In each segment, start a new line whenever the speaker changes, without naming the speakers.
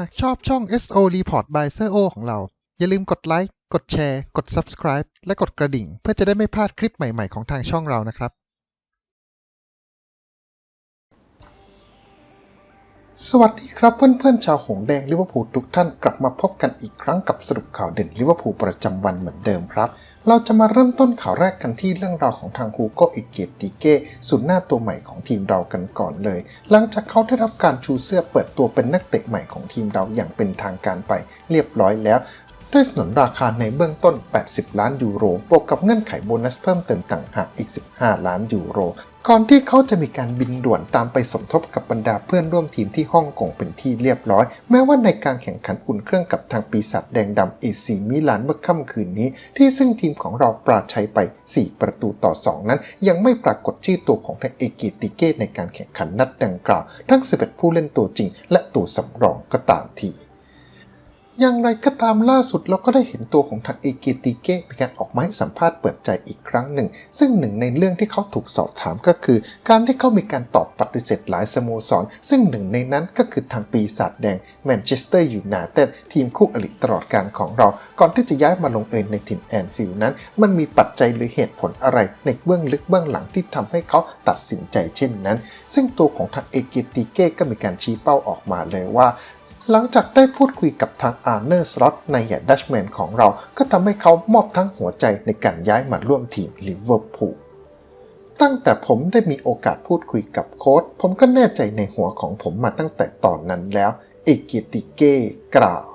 หากชอบช่อง SO Report by s e o ของเรา อย่าลืมกดไลค์ กดแชร์ กด Subscribe และกดกระดิ่ง เพื่อจะได้ไม่พลาดคลิปใหม่ ๆ ของทางช่องเรานะครับ สวัสดีครับเพื่อนๆ ชาวหงแดงลิเวอร์พูลทุกท่านกลับมาพบกันอีกครั้งกับสรุปข่าวเด่นลิเวอร์พูลประจำวันเหมือนเดิมครับ เราจะมาเริ่มต้นข่าวแรกกันที่เรื่องราวของทางคูโกอิเกติเก้สุดหน้าตัวใหม่ของทีมเรากันก่อนเลย หลังจากเขาได้รับการชูเสื้อเปิดตัวเป็นนักเตะใหม่ของทีมเราอย่างเป็นทางการไปเรียบร้อยแล้วด้วยสนนราคาในเบื้องต้น 80 ล้านยูโรบวกกับเงื่อนไขโบนัสเพิ่มเติมต่างหากอีก 15 ล้านยูโร ก่อนที่เขาจะมีการบินด่วนตามไปสมทบกับบรรดาเพื่อนร่วมทีมที่ฮ่องกงเป็นที่เรียบร้อย แม้ว่าในการแข่งขันอุ่นเครื่องกับทางปีศาจแดงดำเอซีมิลานเมื่อค่ำคืนนี้ ที่ซึ่งทีมของเราปราชัยไป 4 ประตูต่อ 2 นั้น ยังไม่ปรากฏชื่อตัวของทางเอเกติเก้ในการแข่งขันนัดดังกล่าว ทั้ง 11 ผู้เล่นตัวจริง และตัวสำรองก็ตามที อย่างไรก็ตามล่าสุดเราก็ได้เห็นตัวของทางเอเกติเก้มีการออกมาให้สัมภาษณ์เปิดใจอีกครั้งหนึ่ง ซึ่งหนึ่งในเรื่องที่เขาถูกสอบถามก็คือ การที่เขามีการตอบปฏิเสธหลายสโมสร ซึ่งหนึ่งในนั้นก็คือทางปีศาจแดงแมนเชสเตอร์ยูไนเต็ดทีมคู่อริตลอดการของเรา ก่อนที่จะย้ายมาลงเอยในทีมแอนฟิลด์นั้น มันมีปัจจัยหรือเหตุผลอะไร ในเบื้องลึกเบื้องหลังที่ทำให้เขาตัดสินใจเช่นนั้น ซึ่งตัวของทางเอเกติเก้ก็มีการชี้เป้าออกมาเลยว่า หลังจากได้พูดคุยกับทางอาร์เนอร์สล็อตในแยดัชแมนของเรา ก็ทำให้เขามอบทั้งหัวใจในการย้ายมาร่วมทีมลิเวอร์พูลตั้งแต่ผมได้มีโอกาสพูดคุยกับโค้ชผมก็แน่ใจในหัวของผมมาตั้งแต่ตอนนั้นแล้วเอเกติเก้กล่าว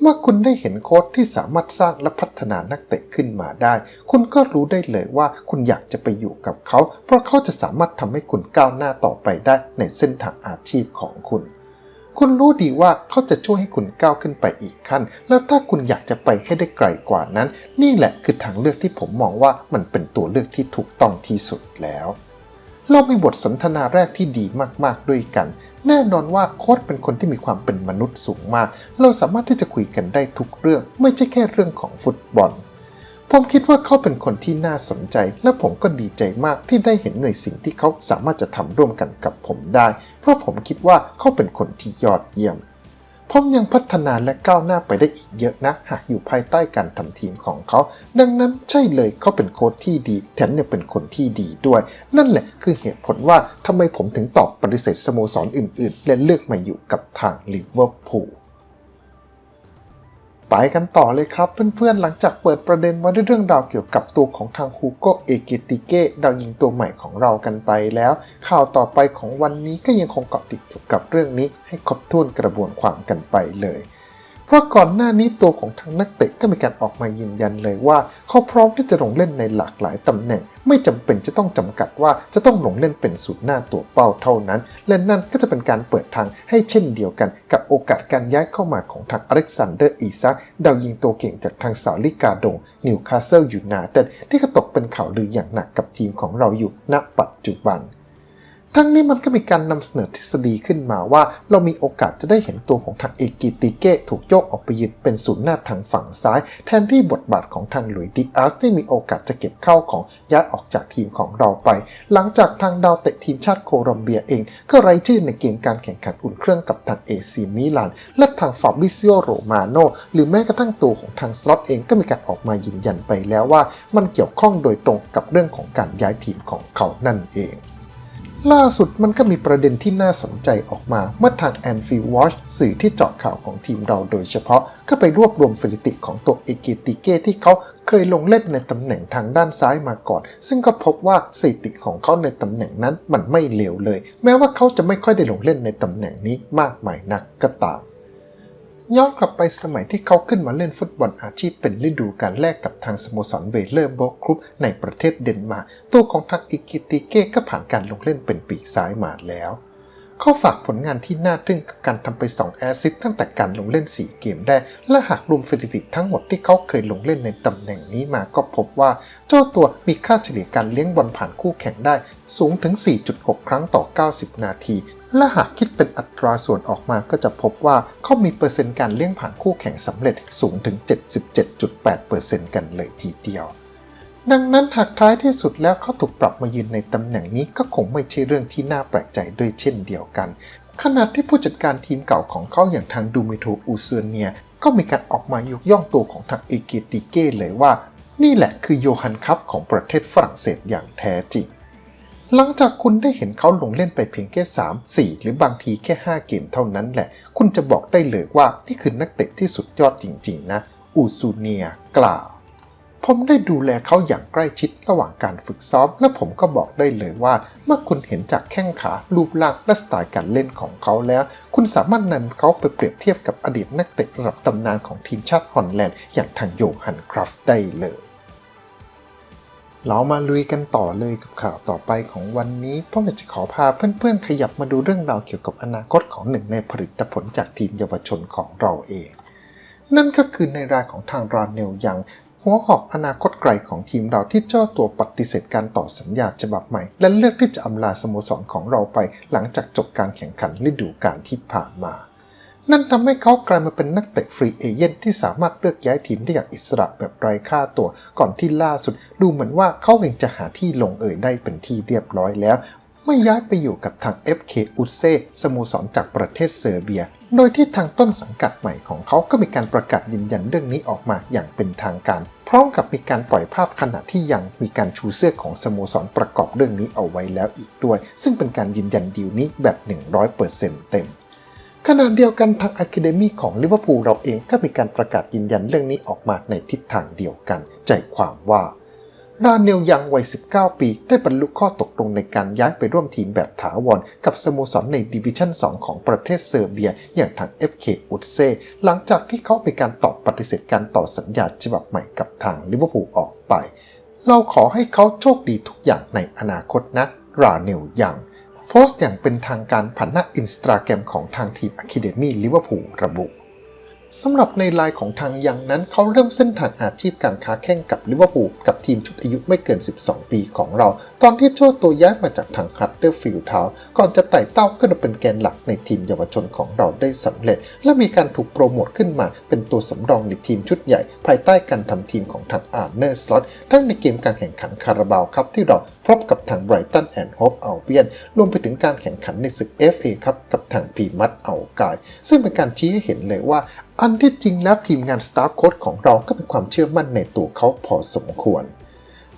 เมื่อคุณได้เห็นโค้ชที่สามารถสร้างและพัฒนานักเตะขึ้นมาได้ คุณก็รู้ได้เลยว่าคุณอยากจะไปอยู่กับเขา เพราะเขาจะสามารถทำให้คุณก้าวหน้าต่อไปได้ในเส้นทางอาชีพของคุณ คุณรู้ดีว่าเขาจะช่วยให้คุณก้าวขึ้นไปอีกขั้น แล้วถ้าคุณอยากจะไปให้ได้ไกลกว่านั้น นี่แหละคือทางเลือกที่ผมมองว่ามันเป็นตัวเลือกที่ถูกต้องที่สุดแล้วเรามีบทสนทนาแรกที่ดีมาก ๆ ด้วยกัน แน่นอนว่าโค้ชเป็นคนที่มีความเป็นมนุษย์สูงมาก เราสามารถที่จะคุยกันได้ทุกเรื่อง ไม่ใช่แค่เรื่องของฟุตบอล ผมคิดว่าเขาเป็นคนที่น่าสนใจ และผมก็ดีใจมากที่ได้เห็นในสิ่งที่เขาสามารถจะทำร่วมกันกับผมได้ เพราะผมคิดว่าเขาเป็นคนที่ยอดเยี่ยม ผมยังพัฒนาและก้าวหน้าไปได้อีกเยอะนะ หากอยู่ภายใต้การทำทีมของเขา ดังนั้นใช่เลยเขาเป็นโค้ชที่ดี แถมยังเป็นคนที่ดีด้วย นั่นแหละคือเหตุผลว่าทำไมผมถึงตอบปฏิเสธสโมสรอื่น ๆ และเลือกมาอยู่กับทางลิเวอร์พูล ไปกันต่อเลยครับเพื่อนๆ หลังจากเปิดประเด็นมาด้วยเรื่องราวเกี่ยวกับตัวของทางฮูโกเอเกติเกดาวยิงตัวใหม่ของเรากันไปแล้ว ข่าวต่อไปของวันนี้ก็ยังคงเกาะติดเกี่ยวกับเรื่องนี้ให้ครบถ้วนกระบวนความกันไปเลย เพราะก่อนหน้านี้ตัวของทางนักเตะก็มีการออกมายืนยันเลยว่า เขาพร้อมที่จะลงเล่นในหลากหลายตำแหน่ง ไม่จำเป็นจะต้องจำกัดว่าจะต้องลงเล่นเป็นสุดหน้าตัวเป้าเท่านั้น และนั่นก็จะเป็นการเปิดทางให้เช่นเดียวกัน กับโอกาสการย้ายเข้ามาของทางอเล็กซานเดอร์อีซักดาวยิงตัวเก่งจากทางสาวลิกาดงนิวคาสเซิลยูไนเต็ดที่ก็ตกเป็นข่าวลืออย่างหนักกับทีมของเราอยู่ณปัจจุบัน ทั้งนี้มันก็มีการนำเสนอทฤษฎีขึ้นมาว่า เรามีโอกาสจะได้เห็นตัวของทางเอกิติเก้ถูกโยกออกไปยืนเป็นศูนย์หน้าทางฝั่งซ้าย แทนที่บทบาทของทางหลุยดิอาสที่มีโอกาสจะเก็บเข้าของย้ายออกจากทีมของเราไป หลังจากทางดาวเตะทีมชาติโคลอมเบียเอง ก็ไร้ชื่อในเกมการแข่งขันอุ่นเครื่องกับทางเอซีมิลาน และทางฟาบิซิโอโรมาโนหรือแม้กระทั่งตัวของทางสล็อตเองก็มีการออกมายืนยันไปแล้วว่า มันเกี่ยวข้องโดยตรงกับเรื่องของการย้ายทีมของเขานั่นเอง ล่าสุดมันก็มีประเด็นที่น่าสนใจออกมาเมื่อทาง Anfield Watch สื่อที่เจาะข่าวของทีมเราโดยเฉพาะ ก็ไปรวบรวมสถิติของตัวเอเกติเก้ที่เขาเคยลงเล่นในตำแหน่งทางด้านซ้ายมาก่อน ซึ่งก็พบว่าสถิติของเขาในตำแหน่งนั้นมันไม่เลวเลย แม้ว่าเขาจะไม่ค่อยได้ลงเล่นในตำแหน่งนี้มากมายนักก็ตาม ย้อนกลับไปสมัยที่เขาขึ้นมาเล่นฟุตบอลอาชีพเป็นฤดูกาลแรกกับทางสโมสรเวเลอร์โบกรุปในประเทศเดนมาร์กตัวของทางอิกิติเก้ก็ผ่านการลงเล่นเป็นปีกซ้ายมาแล้ว เขาฝากผลงานที่น่าทึ่งกับการทำไป 2 แอซิสต์ตั้งแต่การลงเล่น 4 เกมได้ และหากรวมสถิติทั้งหมดที่เขาเคยลงเล่นในตำแหน่งนี้มาก็พบว่า เจ้าตัวมีค่าเฉลี่ยการเลี้ยงบอลผ่านคู่แข่งได้ สูงถึง 4.6 ครั้งต่อ 90 นาที และหากคิดเป็นอัตราส่วนออกมาก็จะพบว่าเขามีเปอร์เซ็นต์การเลี้ยงผ่านคู่แข่งสำเร็จสูงถึง 77.8%กันเลยทีเดียว ดังนั้นหากท้ายที่สุดแล้วเขาถูกปรับมายืนในตำแหน่งนี้ก็คงไม่ใช่เรื่องที่น่าแปลกใจด้วยเช่นเดียวกัน ขณะที่ผู้จัดการทีมเก่าของเขาอย่างทางดูมิโทอูเซเนีย ก็มีการออกมายกย่องตัวของทางเอเกติเก้เลยว่า นี่แหละคือโยฮันคัพของประเทศฝรั่งเศสอย่างแท้จริง หลังจากคุณได้เห็นเขาลงเล่นไปเพียงแค่ 3 4 หรือบางทีแค่ 5 เกมเท่านั้นแหละ คุณจะบอกได้เลยว่านี่คือนักเตะที่สุดยอดจริง ๆ นะ อูซูเนียกล่าว ผมได้ดูแลเขาอย่างใกล้ชิดระหว่างการฝึกซ้อม และผมก็บอกได้เลยว่า เมื่อคุณเห็นจากแข้งขารูปร่างและสไตล์การเล่นของเขาแล้ว คุณสามารถนำเขาไปเปรียบเทียบกับอดีตนักเตะระดับตำนานของทีมชาติฮอลแลนด์อย่างทางโยฮันคราฟต์ได้เลย เรามาลุยกันต่อเลยกับข่าวต่อไปของวันนี้ผมอยากจะขอพาเพื่อนๆ ขยับมาดูเรื่องราวเกี่ยวกับอนาคตของหนึ่งในผลิตผลจากทีมเยาวชนของเราเอง นั่นก็คือในรายของทางรานเนลยังหัวหอกอนาคตไกลของทีมเราที่เจ้าตัวปฏิเสธการต่อสัญญาฉบับใหม่ และเลือกที่จะอำลาสโมสรของเราไปหลังจากจบการแข่งขันฤดูกาลที่ผ่านมา นั่นทำให้เขากลายมาเป็นนักเตะฟรีเอเจนที่สามารถเลือกย้ายทีมได้อย่างอิสระแบบไร้ค่าตัว ก่อนที่ล่าสุด ดูเหมือนว่าเขาเองจะหาที่ลงเอ่ยได้เป็นที่เรียบร้อยแล้วไม่ย้ายไปอยู่กับทาง FK u t s e สโมสรจากประเทศเซอร์เบีย โดยที่ทางต้นสังกัดใหม่ของเขาก็มีการประกาศยืนยันเรื่องนี้ออกมาอย่างเป็นทางการ พร้อมกับมีการปล่อยภาพขณะที่ยังมีการชูเสื้อของสโมสรประกอบเรื่องนี้เอาไว้แล้วอีกด้วย ซึ่งเป็นการยืนยันดีลนี้แบบ 100%เต็ม ขณะเดียวกันทางอะคาเดมีของลิเวอร์พูลเราเองก็มีการประกาศยืนยันเรื่องนี้ออกมาในทิศทางเดียวกัน ใจความว่าราเนลยังวัย 19 ปี ได้บรรลุข้อตกลงในการย้ายไปร่วมทีมแบบถาวรกับสโมสรในดิวิชั่น 2 ของประเทศเซอร์เบีย อย่างทาง FK อุดเซ หลังจากที่เขามีการตอบปฏิเสธการต่อสัญญาฉบับใหม่กับทางลิเวอร์พูลออกไป เราขอให้เขาโชคดีทุกอย่างในอนาคตนะ ราเนลยัง โพสต์อย่างเป็นทางการผ่านหน้าอินสตาแกรมของทางทีมอะคาเดมี่ลิเวอร์พูลระบุ สำหรับในลน์ของทางยังนั้นเขาเริ่มเส้นทางอาชีพการค้าแข่งกับลิเวอร์พูลกับทีมชุดอายุไม่เกิน 12 ปีของเรา ตอนที่โจ้ตัวย้ายมาจากทางฮัตเดอร์ฟิลด์ทาวน์ก่อนจะไต่เต้าขึ้นมาเป็นแกนหลักในทีมเยาวชนของเราได้สำเร็จ และมีการถูกโปรโมทขึ้นมา เป็นตัวสำรองในทีมชุดใหญ่ ภายใต้การทำทีมของทางอาร์เนอร์สล็อตทั้งในเกมการแข่งขันคาราบาวครับที่เราพบกับทางไบรตันแอนด์โฮฟอัลเบียนรวมไปถึงการแข่งขันในศึก FA ครับกับทางพีมัดเอากาย ซึ่งเป็นการชี้ให้เห็นเลยว่า อันที่จริงแล้วทีมงานสตาฟโค้ดของเราก็มีความเชื่อมั่นในตัวเขาพอสมควร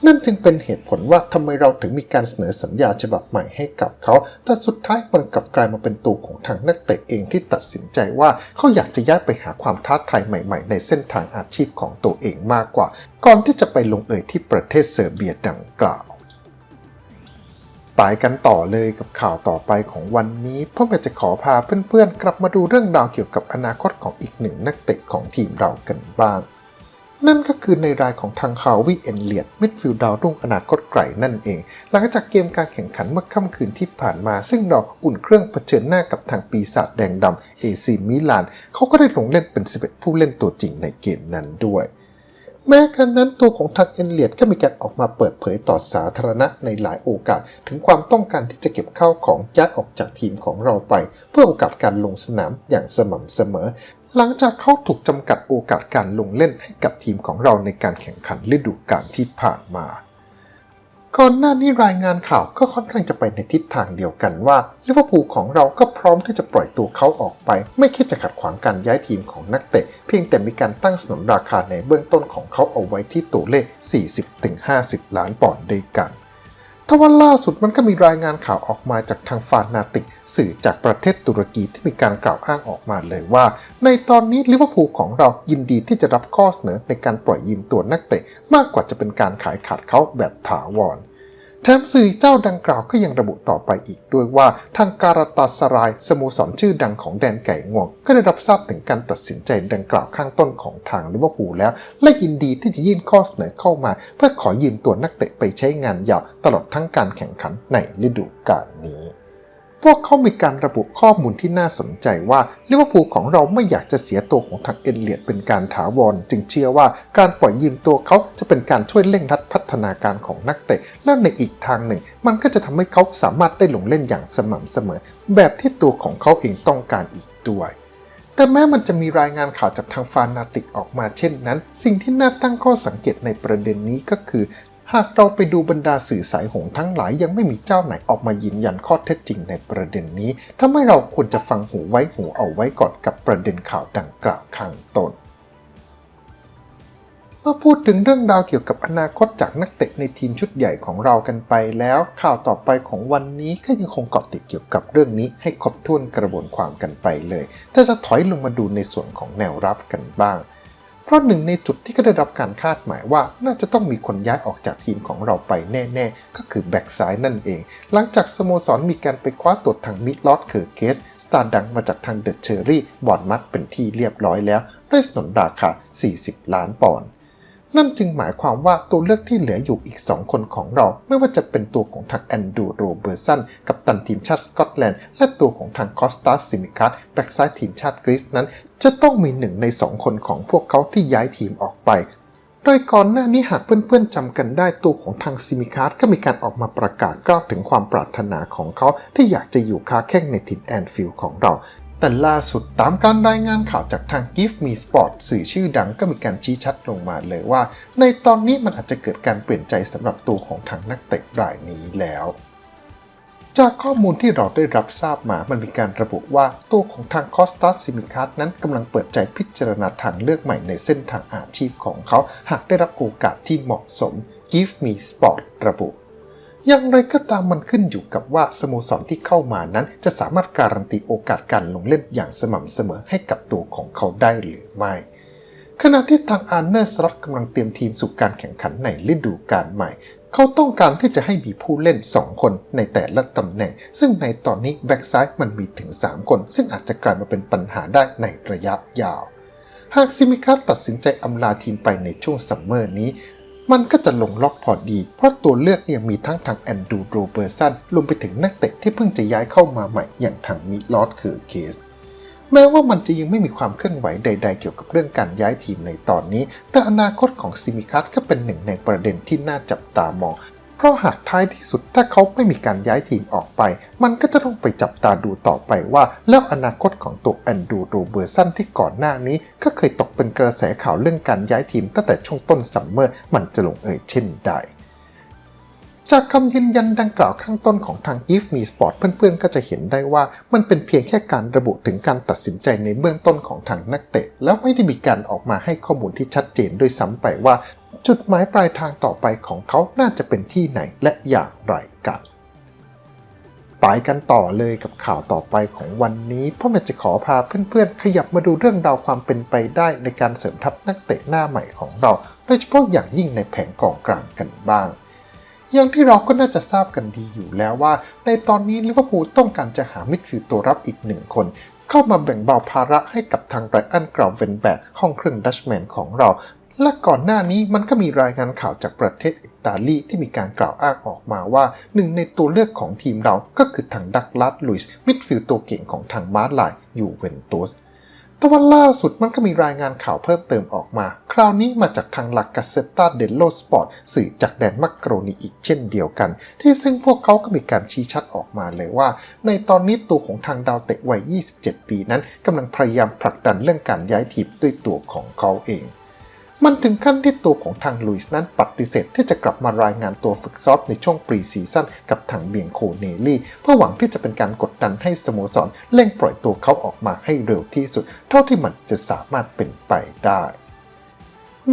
นั่นจึงเป็นเหตุผลว่าทำไมเราถึงมีการเสนอสัญญาฉบับใหม่ให้กับเขา แต่สุดท้ายมันกลับกลายมาเป็นตัวของทางนักเตะเองที่ตัดสินใจว่าเขาอยากจะย้ายไปหาความท้าทายใหม่ ๆ ในเส้นทางอาชีพของตัวเองมากกว่า ก่อนที่จะไปลงเอยที่ประเทศเซอร์เบียดังกล่าว ไปกันต่อเลยกับข่าวต่อไปของวันนี้พ่ออยากจะขอพาเพื่อนๆ กลับมาดูเรื่องราวเกี่ยวกับอนาคตของอีกหนึ่งนักเตะของทีมเรากันบ้าง นั่นก็คือในรายของทางฮาวิเอนเลียดมิดฟิลด์ดาวรุ่งอนาคตไกลนั่นเอง หลังจากเกมการแข่งขันเมื่อค่ำคืนที่ผ่านมา ซึ่งเราอุ่นเครื่องเผชิญหน้ากับทางปีศาจแดงดำเอซีมิลานเขาก็ได้ลงเล่นเป็น 11 ผู้เล่นตัวจริงในเกมนั้นด้วย แม้กระนั้นตัวของทางเอนเลียดก็มีการออกมาเปิดเผยต่อสาธารณะในหลายโอกาส ถึงความต้องการที่จะเก็บข้าวของย้ายออกจากทีมของเราไป เพื่อโอกาสการลงสนามอย่างสม่ำเสมอ หลังจากเขาถูกจำกัดโอกาสการลงเล่นให้กับทีมของเราในการแข่งขันฤดูกาลที่ผ่านมา ก่อนหน้านี้รายงานข่าวก็ค่อนข้างจะไปในทิศทางเดียวกันว่าลิเวอร์พูลของเราก็พร้อมที่จะปล่อยตัวเขาออกไป ไม่คิดจะขัดขวางการย้ายทีมของนักเตะ เพียงแต่มีการตั้งสนนราคาในเบื้องต้นของเขาเอาไว้ที่ตัวเลข 40-50 ล้านปอนด์ด้วยกัน ทว่าล่าสุดมันก็มีรายงานข่าวออกมาจากทางฟานาติก สื่อจากประเทศตุรกีที่มีการกล่าวอ้างออกมาเลยว่า ในตอนนี้ลิเวอร์พูลของเรายินดีที่จะรับข้อเสนอในการปล่อยยืมตัวนักเตะ มากกว่าจะเป็นการขายขาดเขาแบบถาวร แถมสื่อเจ้าดังกล่าวก็ยังระบุต่อไปอีกด้วยว่า ทางการาตาสรายสโมสรชื่อดังของแดนไก่งวง ก็ได้รับทราบถึงการตัดสินใจดังกล่าวข้างต้นของทางลิเวอร์พูลแล้ว และยินดีที่จะยื่นข้อเสนอเข้ามา เพื่อขอยืมตัวนักเตะไปใช้งานยาวตลอดทั้งการแข่งขันในฤดูกาลนี้ พวกเขามีการระบุข้อมูลที่น่าสนใจว่าลิเวอร์พูลของเราไม่อยากจะเสียตัวของทางเอเลียดเป็นการถาวร จึงเชื่อว่าการปล่อยยืมตัวเขาจะเป็นการช่วยเร่งรัดพัฒนาการของนักเตะ และในอีกทางหนึ่ง มันก็จะทำให้เขาสามารถได้ลงเล่นอย่างสม่ำเสมอ แบบที่ตัวของเขาเองต้องการอีกด้วยแต่แม้มันจะมีรายงานข่าวจากทางฟานาติกออกมาเช่นนั้น สิ่งที่น่าตั้งข้อสังเกตในประเด็นนี้ก็คือ หากเราไปดูบรรดาสื่อสายหงทั้งหลายยังไม่มีเจ้าไหนออกมายืนยันข้อเท็จจริงในประเด็นนี้ทำให้เราควรจะฟังหูไว้หูเอาไว้ก่อนกับประเด็นข่าวดังกล่าวข้างต้นเมื่อพูดถึงเรื่องราวเกี่ยวกับอนาคตจากนักเตะในทีมชุดใหญ่ของเรากันไปแล้ว ข่าวต่อไปของวันนี้ก็ยังคงเกาะติดเกี่ยวกับเรื่องนี้ให้ครบถ้วนกระบวนความกันไปเลยแต่จะถอยลงมาดูในส่วนของแนวรับกันบ้าง เพราะหนึ่งในจุดที่ก็ได้รับการคาดหมายว่าน่าจะต้องมีคนย้ายออกจากทีมของเราไปแน่ ๆ ก็คือแบ็กซ้ายนั่นเอง หลังจากสโมสรมีการไปคว้าตัวทางมิดลอดเคอร์เคส สตาร์ดังมาจากทางเดอะเชอรี่บอร์ดมัดเป็นที่เรียบร้อยแล้ว ด้วยสนนราคา 40 ล้านปอนด์ นั่นจึงหมายความว่าตัวเลือกที่เหลืออยู่อีก 2 คนของเรา ไม่ว่าจะเป็นตัวของทางแอนดูโรเบอร์สันกับตันทีมชาติสกอตแลนด์ และตัวของทางคอสตาซิมิคัสแบ็กซ้ายทีมชาติกรีซนั้น จะต้องมีหนึ่งใน 2 คนของพวกเขาที่ย้ายทีมออกไป โดยก่อนหน้านี้หากเพื่อนๆจำกันได้ตัวของทางซิมิคัสก็มีการออกมาประกาศกล่าวถึงความปรารถนาของเขาที่อยากจะอยู่ค้าแข้งในถิ่นแอนฟิลด์ของเรา แต่ล่าสุดตามการรายงานข่าวจากทาง Give Me Sport สื่อชื่อดังก็มีการชี้ชัดลงมาเลยว่า ในตอนนี้มันอาจจะเกิดการเปลี่ยนใจสำหรับตัวของทางนักเตะรายนี้แล้ว จากข้อมูลที่เราได้รับทราบมา มันมีการระบุว่าตัวของทางคอสตัสซิมิคัสนั้นกำลังเปิดใจพิจารณาทางเลือกใหม่ในเส้นทางอาชีพของเขา หากได้รับโอกาสที่เหมาะสม Give Me Sport ระบุ อย่างไรก็ตามมันขึ้นอยู่กับว่าสโมสรที่เข้ามานั้น จะสามารถการันตีโอกาสการลงเล่นอย่างสม่ำเสมอให้กับตัวของเขาได้หรือไม่ขณะที่ทางอาร์เนอร์สล็อตกำลังเตรียมทีมสู่การแข่งขันในฤดูกาลใหม่ เขาต้องการที่จะให้มีผู้เล่น 2 คนในแต่ละตำแหน่ง ซึ่งในตอนนี้แบ็กซ้ายมันมีถึง 3 คน ซึ่งอาจจะกลายมาเป็นปัญหาได้ในระยะยาว หากซิมิคัสตัดสินใจอำลาทีมไปในช่วงซัมเมอร์นี้ มันก็จะลงล็อกพอดี เพราะตัวเลือกยังมีทั้งทางแอนดูโรเบอร์สันรวมไปถึงนักเตะที่เพิ่งจะย้ายเข้ามาใหม่อย่างทางมิลอดคือเคส แม้ว่ามันจะยังไม่มีความเคลื่อนไหวใด ๆ เกี่ยวกับเรื่องการย้ายทีมในตอนนี้ แต่อนาคตของซิมิคัสก็เป็นหนึ่งในประเด็นที่น่าจับตามอง ราะหากท้ายที่สุดถ้าเขาไม่มีการย้ายทีมออกไป มันก็จะต้องไปจับตาดูต่อไปว่าแล้วอนาคตของตัวแอนดูโรเบอร์สันที่ก่อนหน้านี้ ก็เคยตกเป็นกระแสข่าวเรื่องการย้ายทีมตั้งแต่ช่วงต้นซัมเมอร์มันจะลงเอยเช่นใดจากคำยืนยันดังกล่าวข้างต้นของทาง Give Me Sport เพื่อนๆ ก็จะเห็นได้ว่ามันเป็นเพียงแค่การระบุถึงการตัดสินใจในเบื้องต้นของทางนักเตะ แล้วไม่ได้มีการออกมาให้ข้อมูลที่ชัดเจนด้วยซ้ำไปว่า จุดหมายปลายทางต่อไปของเขาน่าจะเป็นที่ไหนและอย่างไรกันไปกันต่อเลยกับข่าวต่อไปของวันนี้เพราะมันจะขอพาเพื่อนๆ ขยับมาดูเรื่องราวความเป็นไปได้ในการเสริมทัพนักเตะหน้าใหม่ของเรา โดยเฉพาะอย่างยิ่งในแผงกองกลางกันบ้าง อย่างที่เราก็น่าจะทราบกันดีอยู่แล้วว่า ในตอนนี้ลิเวอร์พูลต้องการจะหามิดฟิลด์ตัวรับอีกหนึ่งคน เข้ามาแบ่งเบาภาระให้กับทางไรอันกราวเวนแบกห้องเครื่องดัชแมนของเรา และก่อนหน้านี้มันก็มีรายงานข่าวจากประเทศอิตาลีที่มีการกล่าวอ้างออกมาว่า หนึ่งในตัวเลือกของทีมเราก็คือทางดักลาสลุยส์มิดฟิลด์ตัวเก่งของทางมาร์ลายยูเวนตุสแต่วันล่าสุดมันก็มีรายงานข่าวเพิ่มเติมออกมา คราวนี้มาจากทางหลักกาเซตาเดลโลสปอร์ตสื่อจากแดนมักโรนีอีกเช่นเดียวกัน ที่ซึ่งพวกเขาก็มีการชี้ชัดออกมาเลยว่า ในตอนนี้ตัวของทางดาวเตะวัย 27 ปีนั้นกำลังพยายามผลักดันเรื่องการย้ายทีมด้วยตัวของเขาเอง มันถึงขั้นที่ตัวของทางลุยส์นั้นปฏิเสธที่จะกลับมารายงานตัวฝึกซ้อมในช่วงปรีซีซั่นกับทางเบียงโคเนลี่ เพื่อหวังที่จะเป็นการกดดันให้สโมสรเร่งปล่อยตัวเขาออกมาให้เร็วที่สุด เท่าที่มันจะสามารถเป็นไปได้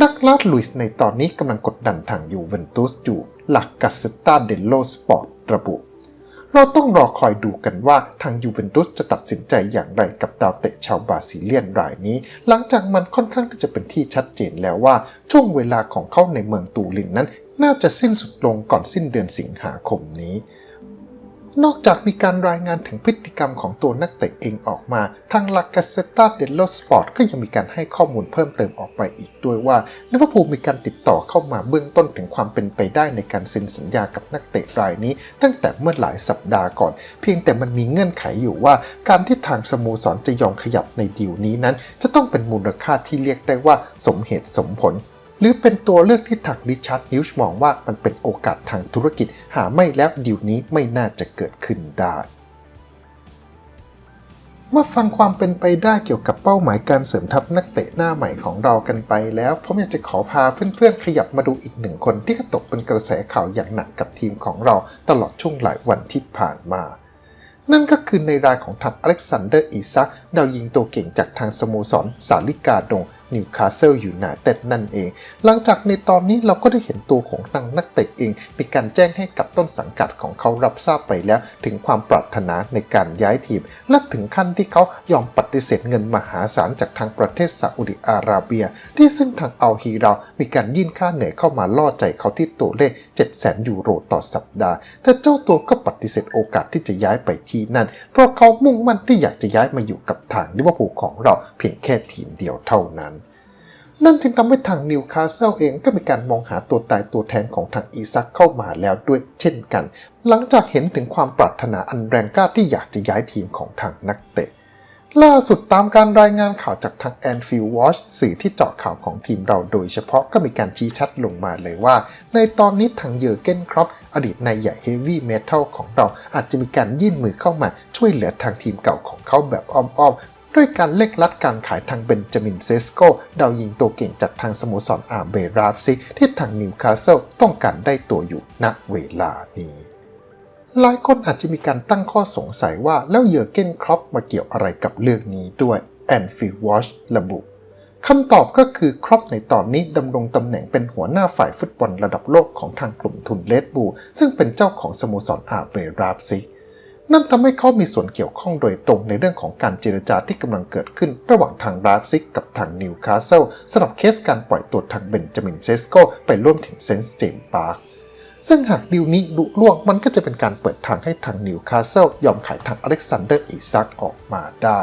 ดักลาลุยส์ในตอนนี้กำลังกดดันทางยูเวนตุสอยู่ หลักกาเซตาเดลโลสปอร์ตระบุ เราต้องรอคอยดูกันว่าทางยูเวนตุสจะตัดสินใจอย่างไรกับดาวเตะชาวบราซิเลียนรายนี้ หลังจากมันค่อนข้างที่จะเป็นที่ชัดเจนแล้วว่า ช่วงเวลาของเขาในเมืองตูรินนั้น น่าจะสิ้นสุดลงก่อนสิ้นเดือนสิงหาคมนี้ นอกจากมีการรายงานถึงพฤติกรรมของตัวนักเตะเองออกมา ทางลากาเซตาเดลโลสปอร์ตก็ยังมีการให้ข้อมูลเพิ่มเติมออกไปอีกด้วยว่าลิเวอร์พูลมีการติดต่อเข้ามาเบื้องต้นถึงความเป็นไปได้ในการเซ็นสัญญากับนักเตะรายนี้ ตั้งแต่เมื่อหลายสัปดาห์ก่อน เพียงแต่มันมีเงื่อนไขอยู่ว่า การที่ทางสโมสรจะยอมขยับในดีลนี้นั้น จะต้องเป็นมูลค่าที่เรียกได้ว่าสมเหตุสมผล หรือเป็นตัวเลือกที่ทางริชาร์ดฮิวช์มองว่ามันเป็นโอกาสทางธุรกิจหาไม่แล้วดีลนี้ไม่น่าจะเกิดขึ้นได้มาฟังความเป็นไปได้เกี่ยวกับเป้าหมายการเสริมทัพนักเตะหน้าใหม่ของเรากันไปแล้วผมอยากจะขอพาเพื่อนๆ ขยับมาดูอีกหนึ่งคนที่กตกเป็นกระแสข่าวอย่างหนักกับทีมของเราตลอดช่วงหลายวันที่ผ่านมา นั่นก็คือในรายของทางอเล็กซานเดอร์อีซักดาวยิงตัวเก่งจากทางสโมสรสาลิกาดง นิวคาสเซิลยูไนเต็ดนั่นเอง หลังจากในตอนนี้เราก็ได้เห็นตัวของทางนักเตะเอง มีการแจ้งให้กับต้นสังกัดของเขารับทราบไปแล้ว ถึงความปรารถนาในการย้ายทีม และถึงขั้นที่เขายอมปฏิเสธเงินมหาศาลจากทางประเทศซาอุดิอาระเบีย ที่ซึ่งทางอัลฮีรามีการยื่นค่าเหนื่อยเข้ามาล่อใจเขาที่ตัวเลข 700,000 ยูโรต่อสัปดาห์ แต่เจ้าตัวก็ปฏิเสธโอกาสที่จะย้ายไปที่นั่น เพราะเขามุ่งมั่นที่อยากจะย้ายมาอยู่กับทางลิเวอร์พูลของเราเพียงแค่ทีมเดียวเท่านั้น นั่นจึงทำให้ทางนิวคาสเซิลเองก็มีการมองหาตัวตายตัวแทนของทางอีซักเข้ามาแล้วด้วยเช่นกัน หลังจากเห็นถึงความปรารถนาอันแรงกล้าที่อยากจะย้ายทีมของทางนักเตะ ล่าสุดตามการรายงานข่าวจากทาง Anfield Watch สื่อที่เจาะข่าวของทีมเราโดยเฉพาะก็มีการชี้ชัดลงมาเลยว่า ในตอนนี้ทางเยอร์เกนครอปอดีตนายใหญ่เฮฟวี่เมทัลของเราอาจจะมีการยื่นมือเข้ามาช่วยเหลือทางทีมเก่าของเขาแบบอ้อมๆ ด้วยการเล็กลัดการขายทางเบนจามินเซสโกดาวยิงตัวเก่งจากทางสโมสรอาเบราฟซิที่ทางนิวคาสเซิลต้องการได้ตัวอยู่ณเวลานี้ หลายคนอาจจะมีการตั้งข้อสงสัยว่าแล้วเยอร์เกนครอปมาเกี่ยวอะไรกับเรื่องนี้ด้วย a n f i e l d Watch ระบุคำตอบก็คือครอปในตอนนี้ดำรงตำแหน่งเป็นหัวหน้าฝ่ายฟุตบอลระดับโลกของทางกลุ่มทุนเลดบูซึ่งเป็นเจ้าของสโมสรอาเบราฟซิ นั่นทำให้เขามีส่วนเกี่ยวข้องโดยตรงในเรื่องของการเจรจาที่กำลังเกิดขึ้น ระหว่างทางราฟซิกกับทางนิวคาสเซิลสำหรับเคสการปล่อยตัวทางเบนจามินเซสโกไปร่วมถึงเซนส์เจมปาร์คซึ่งหากดีลนี้ลุล่วงมันก็จะเป็นการเปิดทางให้ทางนิวคาสเซิลยอมขายทางอเล็กซานเดอร์อีซักออกมาได้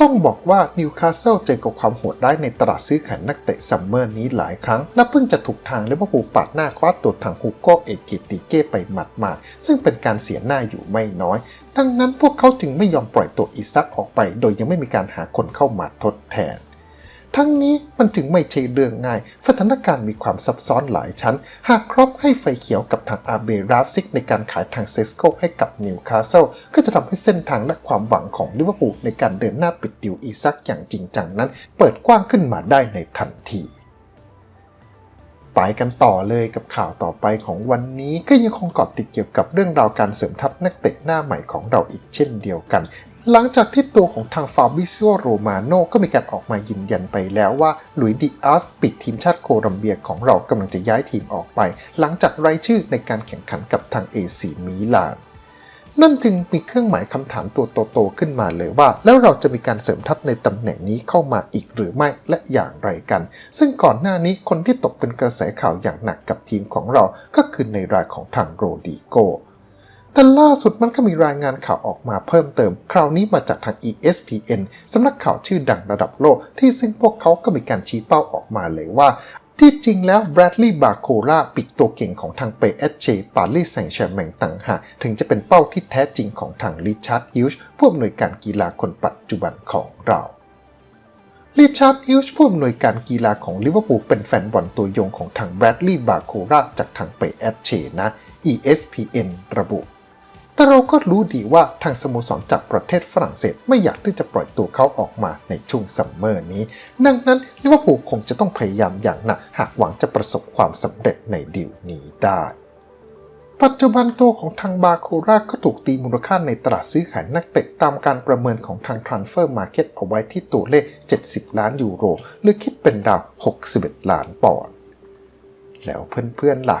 ต้องบอกว่านิวคาสเซิลเจอกับความโหดร้ายในตลาดซื้อขายนักเตะซัมเมอร์นี้หลายครั้งและเพิ่งจะถูกทางลิเวอร์พูลปาดหน้าคว้าตัวทางฮูโกเอกิติเก้ไปหมัดๆซึ่งเป็นการเสียหน้าอยู่ไม่น้อย ดังนั้นพวกเขาจึงไม่ยอมปล่อยตัวอีซักออกไป โดยยังไม่มีการหาคนเข้ามาทดแทน ทั้งนี้มันจึงไม่ใช่เรื่องง่าย สถานการณ์มีความซับซ้อนหลายชั้น หากครอปให้ไฟเขียวกับทางอาเบราฟซิกในการขายทางเซสโกให้กับนิวคาสเซิลก็จะทำให้เส้นทางและความหวังของลิเวอร์พูลในการเดินหน้าปิดดิวอีซักอย่างจริงจังนั้น เปิดกว้างขึ้นมาได้ในทันทีไปกันต่อเลยกับข่าวต่อไปของวันนี้ก็ยังคงเกาะติดเกี่ยวกับเรื่องราวการเสริมทัพนักเตะหน้าใหม่ของเราอีกเช่นเดียวกัน หลังจากที่ตัวของทางฟาบิซิโอโรมาโนก็มีการออกมายืนยันไปแล้วว่าหลุยดิอาสปิดทีมชาติโคลัมเบียของเรากำลังจะย้ายทีมออกไป หลังจากไร้ชื่อในการแข่งขันกับทางเอซีมิลานนั่นจึงมีเครื่องหมายคำถามตัวโตๆขึ้นมาเลยว่า แล้วเราจะมีการเสริมทัพในตำแหน่งนี้เข้ามาอีกหรือไม่และอย่างไรกัน ซึ่งก่อนหน้านี้คนที่ตกเป็นกระแสข่าวอย่างหนักกับทีมของเราก็คือในรายของทางโรดิโก แต่ล่าสุดมันก็มีรายงานข่าวออกมาเพิ่มเติม คราวนี้มาจากทาง ESPN สำนักข่าวชื่อดังระดับโลก ที่ซึ่งพวกเขาก็มีการชี้เป้าออกมาเลยว่า ที่จริงแล้วแบรดลีย์บาโคล่าปิดตัวเก่งของทางเปเอชเชปารีสแซงต์แชร์แมงต่างหากถึงจะเป็นเป้าที่แท้จริงของทางริชาร์ดฮิวช์ผู้อำนวยการกีฬาคนปัจจุบันของเราริชาร์ดฮิวช์ผู้อำนวยการกีฬาของลิเวอร์พูลเป็นแฟนบอลตัวยงของทางแบรดลีย์บาโคล่าจากทางเปเอชเชนะ ESPN ระบุ แต่เราก็รู้ดีว่าทางสโมสรจากประเทศฝรั่งเศสไม่อยากที่จะปล่อยตัวเขาออกมาในช่วงซัมเมอร์นี้ ดังนั้นลิเวอร์พูลคงจะต้องพยายามอย่างหนักหากหวังจะประสบความสำเร็จในดีลนี้ได้ปัจจุบันตัวของทางบาโคราก็ถูกตีมูลค่าในตลาดซื้อขายนักเตะตามการประเมินของทาง Transfer Market เอาไว้ที่ตัวเลข 70 ล้านยูโร หรือคิดเป็นราว 61 ล้านปอนด์ แล้วเพื่อนๆล่ะ